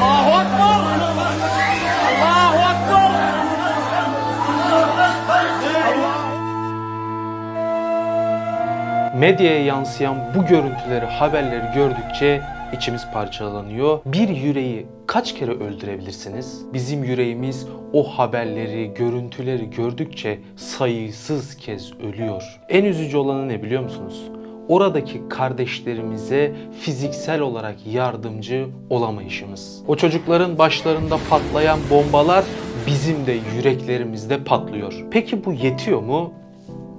Allahu Akbar! Allahu Akbar! Medyaya yansıyan bu görüntüleri, haberleri gördükçe içimiz parçalanıyor. Bir yüreği kaç kere öldürebilirsiniz? Bizim yüreğimiz o haberleri, görüntüleri gördükçe sayısız kez ölüyor. En üzücü olanı ne biliyor musunuz? Oradaki kardeşlerimize fiziksel olarak yardımcı olamayışımız. O çocukların başlarında patlayan bombalar bizim de yüreklerimizde patlıyor. Peki bu yetiyor mu?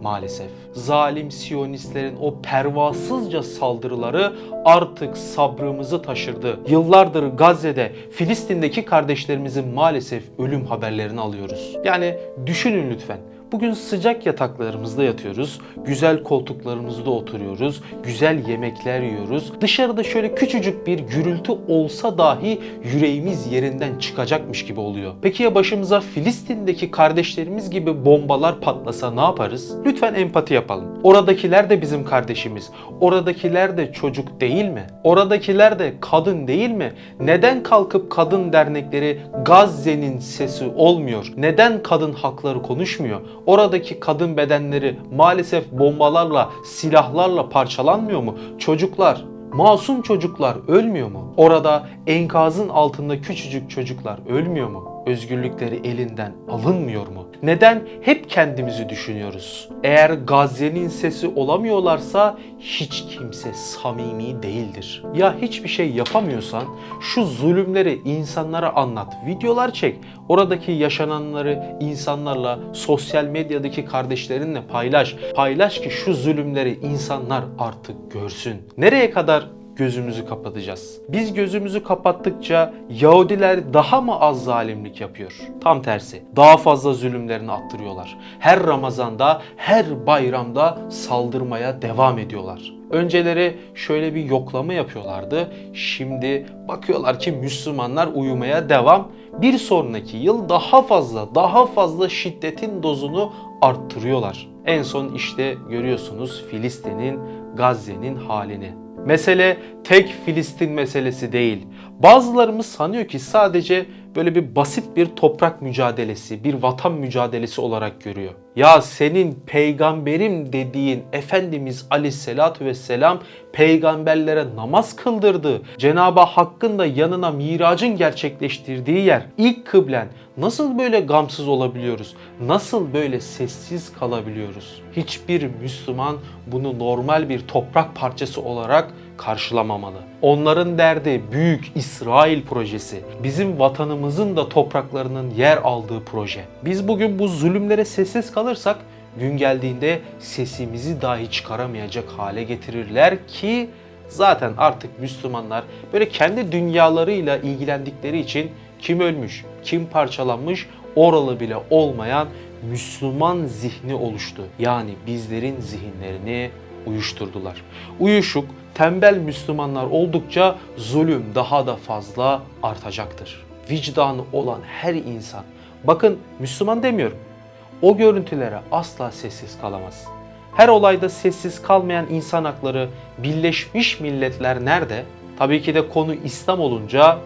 Maalesef. Zalim Siyonistlerin o pervasızca saldırıları artık sabrımızı taşırdı. Yıllardır Gazze'de, Filistin'deki kardeşlerimizin maalesef ölüm haberlerini alıyoruz. Yani düşünün lütfen. Bugün sıcak yataklarımızda yatıyoruz, güzel koltuklarımızda oturuyoruz, güzel yemekler yiyoruz. Dışarıda şöyle küçücük bir gürültü olsa dahi yüreğimiz yerinden çıkacakmış gibi oluyor. Peki ya başımıza Filistin'deki kardeşlerimiz gibi bombalar patlasa ne yaparız? Lütfen empati yapalım. Oradakiler de bizim kardeşimiz. Oradakiler de çocuk değil mi? Oradakiler de kadın değil mi? Neden kalkıp kadın dernekleri Gazze'nin sesi olmuyor? Neden kadın hakları konuşmuyor? Oradaki kadın bedenleri maalesef bombalarla, silahlarla parçalanmıyor mu? Çocuklar, masum çocuklar ölmüyor mu? Orada enkazın altında küçücük çocuklar ölmüyor mu? Özgürlükleri elinden alınmıyor mu? Neden hep kendimizi düşünüyoruz? Eğer Gazze'nin sesi olamıyorlarsa hiç kimse samimi değildir. Ya hiçbir şey yapamıyorsan şu zulümleri insanlara anlat. Videolar çek. Oradaki yaşananları insanlarla, sosyal medyadaki kardeşlerinle paylaş. Paylaş ki şu zulümleri insanlar artık görsün. Nereye kadar gözümüzü kapatacağız. Biz gözümüzü kapattıkça Yahudiler daha mı az zalimlik yapıyor? Tam tersi. Daha fazla zulümlerini attırıyorlar. Her Ramazan'da, her bayramda saldırmaya devam ediyorlar. Önceleri şöyle bir yoklama yapıyorlardı. Şimdi bakıyorlar ki Müslümanlar uyumaya devam. Bir sonraki yıl daha fazla, daha fazla şiddetin dozunu arttırıyorlar. En son işte görüyorsunuz Filistin'in, Gazze'nin halini. Mesele tek Filistin meselesi değil. Bazılarımız sanıyor ki sadece böyle bir basit bir toprak mücadelesi, bir vatan mücadelesi olarak görüyor. Ya senin peygamberim dediğin Efendimiz Aleyhisselatü Vesselam peygamberlere namaz kıldırdı. Cenab-ı Hakk'ın da yanına miracın gerçekleştirdiği yer. İlk kıblen nasıl böyle gamsız olabiliyoruz? Nasıl böyle sessiz kalabiliyoruz? Hiçbir Müslüman bunu normal bir toprak parçası olarak karşılamamalı. Onların derdi büyük İsrail projesi. Bizim vatanımızın da topraklarının yer aldığı proje. Biz bugün bu zulümlere sessiz kalırsak gün geldiğinde sesimizi dahi çıkaramayacak hale getirirler ki zaten artık Müslümanlar böyle kendi dünyalarıyla ilgilendikleri için kim ölmüş, kim parçalanmış oralı bile olmayan Müslüman zihni oluştu. Yani bizlerin zihinlerini uyuşturdular. Uyuşuk, tembel Müslümanlar oldukça zulüm daha da fazla artacaktır. Vicdanı olan her insan, bakın Müslüman demiyorum, o görüntülere asla sessiz kalamaz. Her olayda sessiz kalmayan insan hakları Birleşmiş Milletler nerede? Tabii ki de konu İslam olunca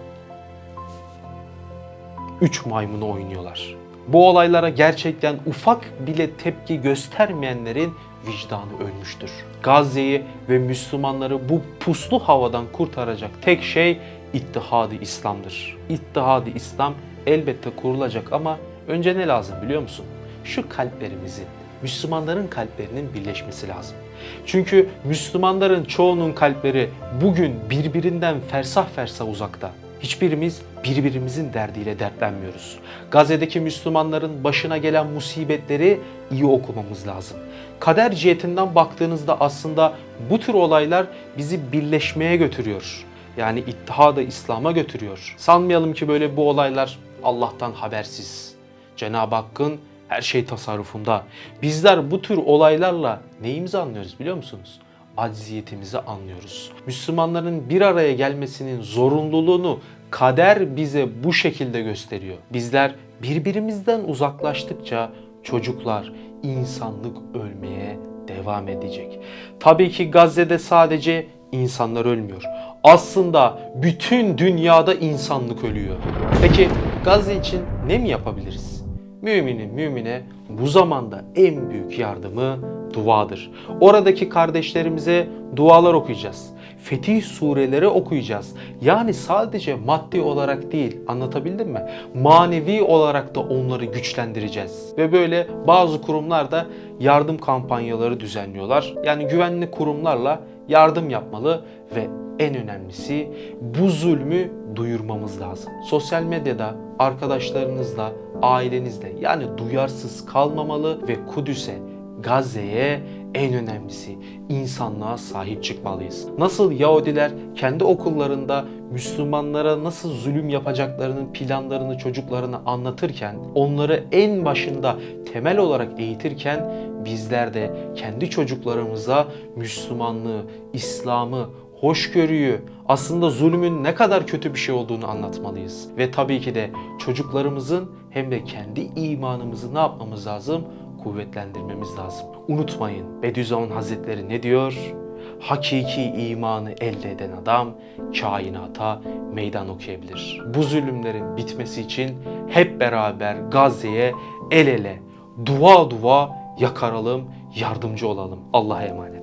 üç maymunu oynuyorlar. Bu olaylara gerçekten ufak bile tepki göstermeyenlerin vicdanı ölmüştür. Gazze'yi ve Müslümanları bu puslu havadan kurtaracak tek şey İttihadı İslam'dır. İttihadı İslam elbette kurulacak ama önce ne lazım biliyor musun? Şu kalplerimizin, Müslümanların kalplerinin birleşmesi lazım. Çünkü Müslümanların çoğunun kalpleri bugün birbirinden fersah fersah uzakta. Hiçbirimiz birbirimizin derdiyle dertlenmiyoruz. Gazze'deki Müslümanların başına gelen musibetleri iyi okumamız lazım. Kader cihetinden baktığınızda aslında bu tür olaylar bizi birleşmeye götürüyor. Yani ittihada İslam'a götürüyor. Sanmayalım ki böyle bu olaylar Allah'tan habersiz. Cenab-ı Hakk'ın her şey tasarrufunda. Bizler bu tür olaylarla neyimizi anlıyoruz biliyor musunuz? Acziyetimizi anlıyoruz. Müslümanların bir araya gelmesinin zorunluluğunu kader bize bu şekilde gösteriyor. Bizler birbirimizden uzaklaştıkça çocuklar, insanlık ölmeye devam edecek. Tabii ki Gazze'de sadece insanlar ölmüyor. Aslında bütün dünyada insanlık ölüyor. Peki Gazze için ne mi yapabiliriz? Müminin mümine bu zamanda en büyük yardımı duadır. Oradaki kardeşlerimize dualar okuyacağız. Fetih sureleri okuyacağız. Yani sadece maddi olarak değil anlatabildim mi? Manevi olarak da onları güçlendireceğiz. Ve böyle bazı kurumlar da yardım kampanyaları düzenliyorlar. Yani güvenli kurumlarla yardım yapmalı ve en önemlisi bu zulmü duyurmamız lazım. Sosyal medyada arkadaşlarınızla, ailenizle yani duyarsız kalmamalı ve Kudüs'e, Gazze'ye en önemlisi insanlığa sahip çıkmalıyız. Nasıl Yahudiler kendi okullarında Müslümanlara nasıl zulüm yapacaklarının planlarını çocuklarına anlatırken, onları en başında temel olarak eğitirken bizler de kendi çocuklarımıza Müslümanlığı, İslam'ı, hoşgörüyü, aslında zulmün ne kadar kötü bir şey olduğunu anlatmalıyız. Ve tabii ki de çocuklarımızın hem de kendi imanımızı ne yapmamız lazım? Kuvvetlendirmemiz lazım. Unutmayın Bediüzzaman Hazretleri ne diyor? Hakiki imanı elde eden adam kainata meydan okuyabilir. Bu zulümlerin bitmesi için hep beraber Gazze'ye el ele, dua dua yakaralım, yardımcı olalım. Allah'a emanet.